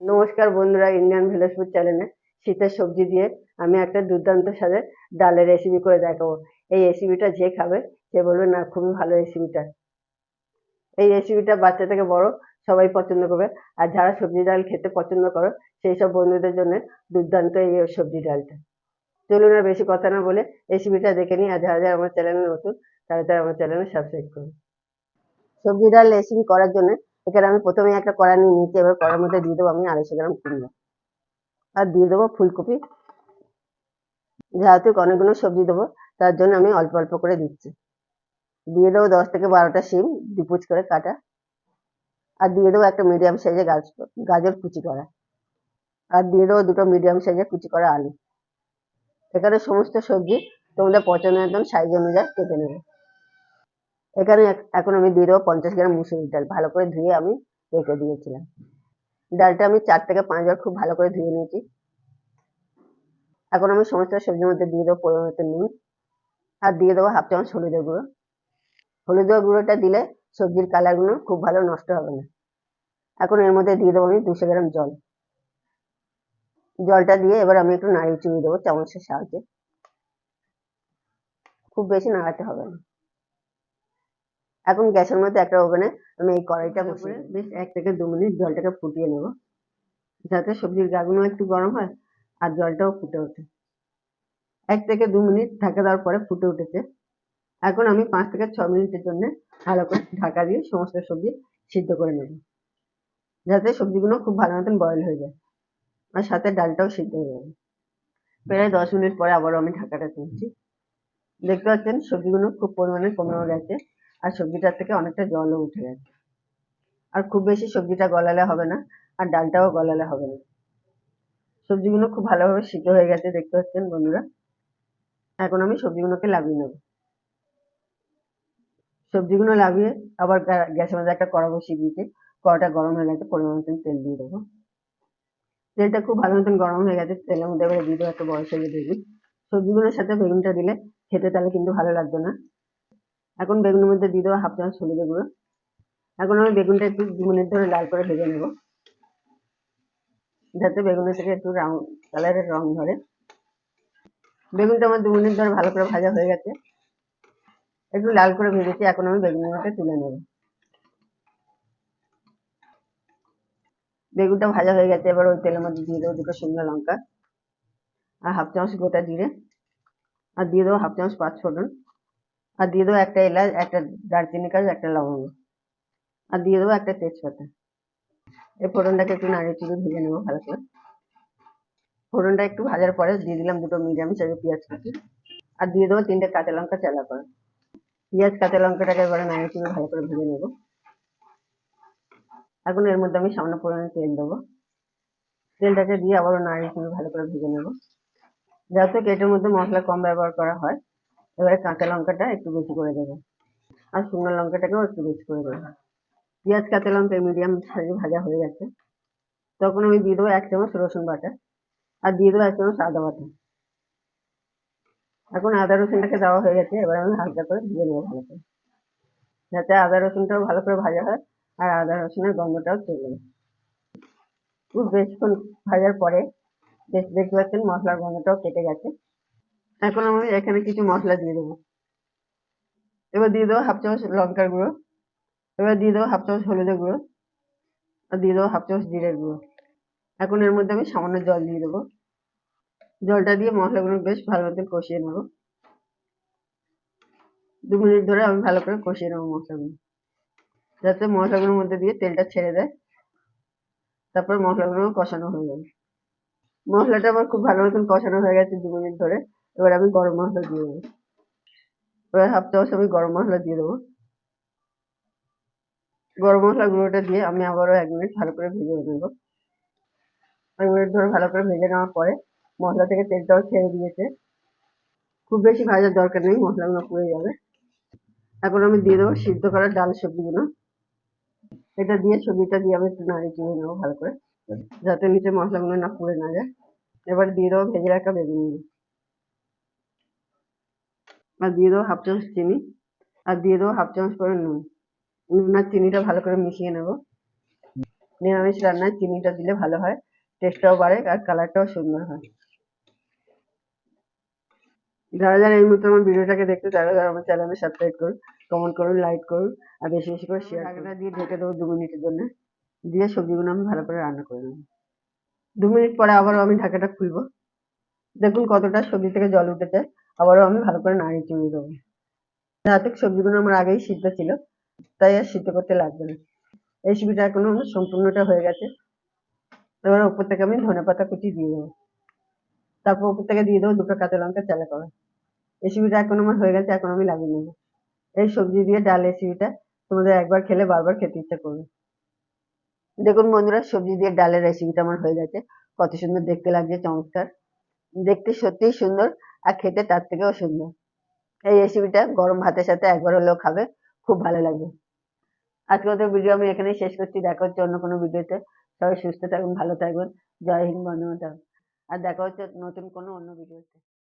নমস্কার বন্ধুরা, Indian village food চ্যানেলে শীতের সবজি দিয়ে আমি একটা দুর্দান্ত স্বাদের ডালের রেসিপি করে দেখাবো। এই রেসিপিটা যে খাবে, সে বলবে, না, খুবই ভালো রেসিপিটা এই রেসিপিটা বাচ্চা থেকে বড়, সবাই পছন্দ করবে। আর যারা সবজি ডাল খেতে পছন্দ করো, সেই সব বন্ধুদের জন্য দুর্দান্ত এই সবজি ডালটা। চলুন আর বেশি কথা না বলে রেসিপিটা দেখে নিই। আর যারা যারা আমার চ্যানেলে নতুন, তারা তারা আমার চ্যানেলে সাবস্ক্রাইব করুন। সবজি ডাল রেসিপি করার জন্য এখানে আমি প্রথমে একটা কড়া নিয়ে নিচ্ছি এবার কড়ার মধ্যে দিয়ে দেবো আমি আড়াইশো গ্রাম কুমড়ো। আর দিয়ে দেবো ফুলকপি। যেহেতু অনেকগুলো সবজি দেবো, তার জন্য আমি অল্প অল্প করে দিচ্ছি। দিয়ে দেবো দশ থেকে বারোটা শিম দুপুচ করে কাটা। আর দিয়ে দেবো একটা মিডিয়াম সাইজে গাছ গাজর কুচি করা। আর দিয়ে দেবো দুটো মিডিয়াম সাইজে কুচি করা আলু। এখানে সমস্ত সবজি তোমাদের পছন্দ একদম সাইজ অনুযায়ী কেটে নেবে। এখানে এখন আমি দিয়ে দেবো পঞ্চাশ গ্রাম মুসুরির ডাল। ভালো করে ধুয়ে আমি রেখে দিয়েছিলাম। ডালটা আমি চার থেকে পাঁচবার খুব ভালো করে ধুয়ে নিয়েছি। এখন আমি সমস্ত সবজির মধ্যে দিয়ে দেবো পরিমাণ নুন। আর দিয়ে দেবো হাফ চামচ হলুদের গুঁড়ো। হলুদের গুঁড়োটা দিলে সবজির কালারগুলো খুব ভালো নষ্ট হবে না। এখন এর মধ্যে দিয়ে দেবো আমি দুশো গ্রাম জল। জলটা দিয়ে এবার আমি একটু নাড়িয়ে চুড়িয়ে দেবো চামচের সাহায্যে। খুব বেশি নাড়াতে হবে না। এখন গ্যাসের মধ্যে একটা ওভেনে আমি এই কড়াইটা বসিয়ে বেশ এক থেকে দু মিনিট জলটাকে ফুটিয়ে নেব। যাতে সবজির গাগুলো একটু গরম হয় আর জলটাও ফুটে ওঠে। এক থেকে দু মিনিট ঢাকা দেওয়ার পরে ফুটে উঠেছে। এখন আমি পাঁচ থেকে ছ মিনিটের জন্য ভালো করে ঢাকা দিয়ে সমস্ত সবজি সিদ্ধ করে নেব। যাতে সবজিগুলো খুব ভালো মতন বয়েল হয়ে যায় আর সাথে ডালটাও সিদ্ধ হয়ে যাবে। প্রায় দশ মিনিট পরে আবারও আমি ঢাকাটা তুলছি। দেখতে পাচ্ছেন সবজিগুলো খুব পরিমাণে কমেও গেছে। আর সবজিটার থেকে অনেকটা জলও উঠে গেছে। আর খুব বেশি সবজিটা গলালে হবে না, আর ডালটাও গলালে হবে না। সবজিগুলো খুব ভালোভাবে সিদ্ধ হয়ে গেছে, দেখতে পাচ্ছেন বন্ধুরা। এখন আমি সবজিগুলোকে লাগিয়ে নেব। সবজিগুলো লাগিয়ে আবার গ্যা- গ্যাসের মধ্যে একটা কড়া বসিয়ে দিয়েছি। কড়াটা গরম হয়ে গেছে, পরিমাণ মতন তেল দিয়ে দেবো। তেলটা খুব ভালো মতন গরম হয়ে গেছে, তেলের মধ্যে এবারে দিয়ে দেবো একটা বড় সাইজের বেগুন। সবজিগুলোর সাথে বেগুনটা দিলে খেতে তাহলে কিন্তু ভালো লাগবে না। এখন বেগুনের মধ্যে দিয়ে দেবো হাফ চামচ হলুদের গুঁড়ো। এখন আমি বেগুনটা একটু দু মিনিট ধরে লাল করে ভেজে নেব। যাতে বেগুনের থেকে একটু রাউন্ড কালারের রং ধরে। বেগুনটা আমার দু মিনিট ধরে ভালো করে ভাজা হয়ে গেছে। একটু লাল করে ভেজেছি, এখন আমি বেগুনগুলোকে তুলে নেব। বেগুনটা ভাজা হয়ে গেছে, এবার ওই তেলের মধ্যে দিয়ে দেবো দুটো শুকনো লঙ্কা আর হাফ চামচ গোটা জিরে। আর দিয়ে দেবো হাফ চামচ পাঁচ ফোড়ন। আর দিয়ে দেবো একটা এলাচ, একটা দারচিনি কাজ, একটা লবঙ্গ। আর দিয়ে দেবো একটা তেজপাতা। এই ফোড়নটাকে একটু নাড়িয়ে চুড়ে ভেজে নেব ভালো করে। ফোড়নটা একটু ভাজার পরে দিয়ে দিলাম দুটো মিডিয়াম সাইজের পেঁয়াজ কুচি। আর দিয়ে দেবো তিনটে কাঁচা লঙ্কা চালা করে। পেঁয়াজ, কাঁচা লঙ্কাটাকে এবারে নাড়িয়ে চুড়ে ভালো করে ভেজে নেব। এখন এর মধ্যে আমি সামান্য পরিমাণে তেল দেবো। তেলটাকে দিয়ে আবারও নাড়িয়ে চুড়ে ভালো করে ভেজে নেব। যাতে এটার মধ্যে মশলা কম ব্যবহার করা হয়। এবারে কাঁচা লঙ্কাটা একটু বেশি করে দেবো। আর শুকনো লঙ্কাটাকেও একটু বেশি করে দেবো। পেঁয়াজ, কাঁচা লঙ্কা মিডিয়াম সাইজে ভাজা হয়ে গেছে। তখন আমি দিয়ে দেবো এক চামচ রসুন বাটা আর দিয়ে দেবো এক চামচ আদা বাটা। এখন আদা রসুনটাকে দেওয়া হয়ে গেছে, এবার আমি হালকা করে দিয়ে নেব ভালো করে। যাতে আদা রসুনটাও ভালো করে ভাজা হয় আর আদা রসুনের গন্ধটাও চলে যায়। খুব বেশিক্ষণ ভাজার পরে বেশ দেখতে পাচ্ছেন মশলার গন্ধটাও কেটে গেছে। এখন আমি এখানে কিছু মশলা দিয়ে দেবো। এবার দিয়ে দেবো হাফ চামচ লঙ্কার গুঁড়ো। এবার দিয়ে দেবো হাফ চামচ হলুদের গুঁড়ো। আর দিয়ে দেবো হাফ চামচ জিরের গুঁড়ো। এখন এর মধ্যে আমি সামান্য জল দিয়ে দেবো। জলটা দিয়ে মশলাগুলো বেশ ভালো মতো কষিয়ে নেব। দু মিনিট ধরে আমি ভালো করে কষিয়ে নেব মশলাগুলো। যাতে মশলাগুলোর মধ্যে দিয়ে তেলটা ছেড়ে দেয়। তারপর মশলাগুলো কষানো হয়ে যাবে। মশলাটা আমার খুব ভালো মতন কষানো হয়ে গেছে দু মিনিট ধরে। এবার আমি গরম মশলা দিয়ে দেবো। এবার হাফ চামচ আমি গরম মশলা দিয়ে দেবো। গরম মশলা গুঁড়োটা দিয়ে আমি আবারও এক মিনিট ভালো করে ভেজে নেব। এক মিনিট ধরে ভালো করে ভেজে নেওয়ার পরে মশলা থেকে তেলটাও ছেড়ে দিয়েছে। খুব বেশি ভাজার দরকার নেই, মশলাগুলো পুড়ে যাবে। এখন আমি দিয়ে দেবো সিদ্ধ করা ডাল সবজিগুলো। এটা দিয়ে সবজিটা দিয়ে আমি একটু নাড়িয়ে চুড়ে নেব ভালো করে, যাতে নিচে মশলাগুলো না পুড়ে না যায়। এবার দিয়ে দেবো ভেজে রাখা বেগুনগুলো। আর দিয়ে দেবো হাফ চামচ চিনি। আর দিয়ে দেবো হাফ চামচ করে নুন। নুন আর চিনিটা ভালো করে মিশিয়ে নেব। নিরামিষ রান্নায় চিনিটা দিলে ভালো হয় টেস্টটাও বাড়ে আর কালারটাও সুন্দর হয়। যারা যারা এই মুহূর্তে আমার ভিডিওটাকে দেখতে তারা তারা আমার চ্যানেলে সাবস্ক্রাইব করুন কমেন্ট করুন লাইক করুন, আর বেশি বেশি করে শেয়ার ঢাকনা দিয়ে ঢেকে দেবো দু মিনিটের জন্য। দিয়ে সবজিগুলো আমি ভালো করে রান্না করে নেব। দু মিনিট পরে আবারও আমি ঢাকাটা খুলবো। দেখুন কতটা সবজি থেকে জল উঠেছে। আবারও আমি ভালো করে নাড়িয়ে চড়িয়ে দেবো। যাতে সবজিগুলো আমার আগেই সিদ্ধ ছিল, তাই আর সিদ্ধ করতে লাগবে না। রেসিপিটা এখনও আমার সম্পূর্ণটা হয়ে গেছে। এবার উপর থেকে আমি ধনে পাতা কুচি দিয়ে দেবো। তারপর উপর থেকে দিয়ে দেবো দুটো কাঁচা লঙ্কা চালা করা রেসিপিটা এখন আমার হয়ে গেছে, এখন আমি লাগিয়ে নেব। এই সবজি দিয়ে ডাল রেসিপিটা তোমাদের একবার খেলে বারবার খেতে ইচ্ছা করবে। দেখুন বন্ধুরা, সবজি দিয়ে ডালের রেসিপিটা আমার হয়ে গেছে। কত সুন্দর দেখতে লাগছে, চমৎকার। দেখতে সত্যিই সুন্দর। আর খেতে তার থেকেও সুন্দর এই রেসিপিটা গরম ভাতের সাথে একবার হলেও খাবে, খুব ভালো লাগবে। আজকে মতো ভিডিও আমি এখানেই শেষ করছি। দেখা হচ্ছে অন্য কোনো ভিডিওতে সবাই সুস্থ থাকবেন ভালো থাকবেন জয় হিন্দ মাতরম। আর দেখা হচ্ছে নতুন কোনো অন্য ভিডিওতে